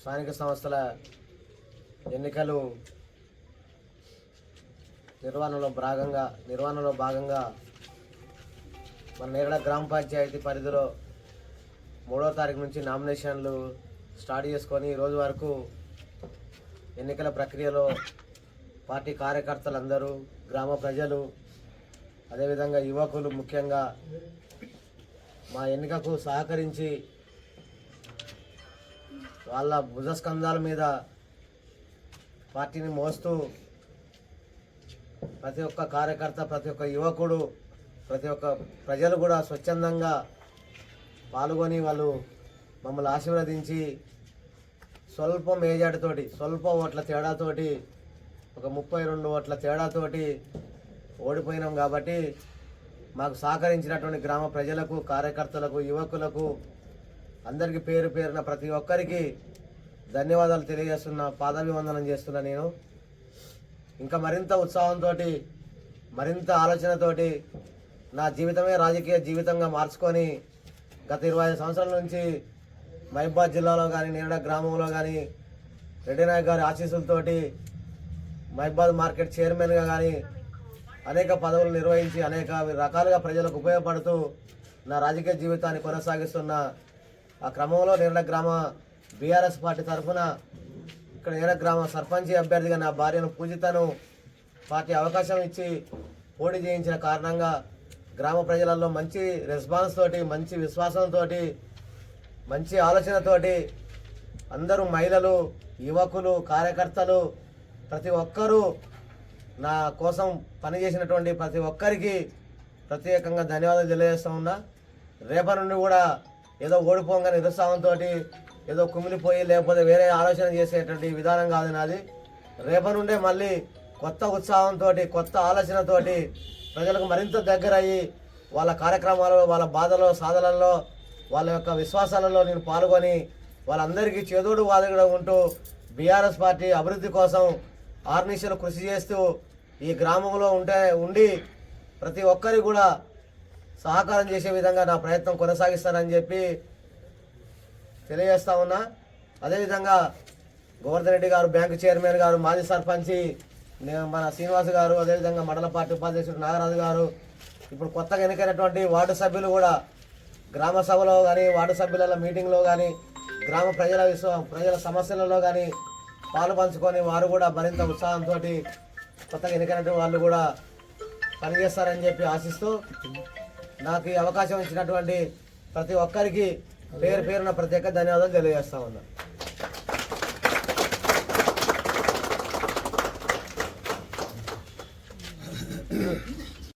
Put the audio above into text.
స్థానిక సంస్థల ఎన్నికలు నిర్వహణలో భాగంగా నిర్వహణలో భాగంగా మన నేరడ గ్రామ పంచాయతీ పరిధిలో మూడో తారీఖు నుంచి నామినేషన్లు స్టార్ట్ చేసుకొని ఈరోజు వరకు ఎన్నికల ప్రక్రియలో పార్టీ కార్యకర్తలందరూ గ్రామ ప్రజలు అదేవిధంగా యువకులు ముఖ్యంగా మా ఎన్నికకు సహకరించి వాళ్ళ భుజస్కంధాల మీద పార్టీని మోస్తూ ప్రతి ఒక్క కార్యకర్త ప్రతి ఒక్క యువకుడు ప్రతి ఒక్క ప్రజలు కూడా స్వచ్ఛందంగా పాల్గొని వాళ్ళు మమ్మల్ని ఆశీర్వదించి స్వల్ప మేజాటితోటి స్వల్ప ఓట్ల తేడాతోటి ఒక ముప్పై రెండు ఓట్ల తేడాతోటి ఓడిపోయినాం కాబట్టి మాకు సహకరించినటువంటి గ్రామ ప్రజలకు కార్యకర్తలకు యువకులకు అందరికీ పేరు పేరున ప్రతి ఒక్కరికి ధన్యవాదాలు తెలియజేస్తున్నా పాదాభివందనం చేస్తున్నా నేను. ఇంకా మరింత ఉత్సాహంతో మరింత ఆలోచనతోటి నా జీవితమే రాజకీయ జీవితంగా మార్చుకొని గత ఇరవై ఐదు సంవత్సరాల నుంచి మహిబాద్ జిల్లాలో కానీ నేరడ గ్రామంలో కానీ రెడ్డినాయక్ గారి ఆశీస్సులతోటి మహిబాద్ మార్కెట్ చైర్మన్గా కానీ అనేక పదవులు నిర్వహించి అనేక రకాలుగా ప్రజలకు ఉపయోగపడుతూ నా రాజకీయ జీవితాన్ని కొనసాగిస్తున్న. ఆ క్రమంలో నేరడ గ్రామ బీఆర్ఎస్ పార్టీ తరఫున ఇక్కడ నేర గ్రామ సర్పంచ్ అభ్యర్థిగా నా భార్యను పూజితను పార్టీ అవకాశం ఇచ్చి పోటీ చేయించిన కారణంగా గ్రామ ప్రజలలో మంచి రెస్పాన్స్ తోటి మంచి విశ్వాసంతో మంచి ఆలోచనతోటి అందరూ మహిళలు యువకులు కార్యకర్తలు ప్రతి ఒక్కరూ నా కోసం పనిచేసినటువంటి ప్రతి ఒక్కరికి ప్రత్యేకంగా ధన్యవాదాలు తెలియజేస్తూ ఉన్నా. రేపటి నుండి కూడా ఏదో ఓడిపోగా నిరుత్సాహంతో ఏదో కుమిలిపోయి లేకపోతే వేరే ఆలోచన చేసేటువంటి విధానం కాదు నాది. రేపటి నుండే మళ్ళీ కొత్త ఉత్సాహంతో కొత్త ఆలోచనతోటి ప్రజలకు మరింత దగ్గర అయ్యి వాళ్ళ కార్యక్రమాలలో వాళ్ళ బాధలో సాధనల్లో వాళ్ళ యొక్క విశ్వాసాలలో నేను పాల్గొని వాళ్ళందరికీ చేదోడు వాదగడం ఉంటూ బీఆర్ఎస్ పార్టీ అభివృద్ధి కోసం ఆర్నిషలు కృషి చేస్తూ ఈ గ్రామంలో ఉంటే ఉండి ప్రతి ఒక్కరికి కూడా సహకారం చేసే విధంగా నా ప్రయత్నం కొనసాగిస్తానని చెప్పి తెలియజేస్తా ఉన్నా. అదేవిధంగా గోవర్ధన్ రెడ్డి గారు బ్యాంకు చైర్మన్ గారు మాజీ సర్పంచి నే- మన శ్రీనివాస్ గారు అదేవిధంగా మండల పార్టీ ఉపాధ్యక్షుడు నాగరాజు గారు ఇప్పుడు కొత్తగా ఎన్నికైనటువంటి వార్డు సభ్యులు కూడా గ్రామ సభలో కానీ వార్డు సభ్యుల మీటింగ్లో కానీ గ్రామ ప్రజల విశ్వ ప్రజల సమస్యలలో కానీ పాలు పంచుకొని వారు కూడా మరింత ఉత్సాహంతో కొత్తగా ఎన్నికైనటువంటి వాళ్ళు కూడా పనిచేస్తారని చెప్పి ఆశిస్తూ నాకు ఈ అవకాశం ఇచ్చినటువంటి ప్రతి ఒక్కరికి పేరు పేరున ప్రత్యేక ధన్యవాదాలు తెలియజేస్తా ఉన్నా.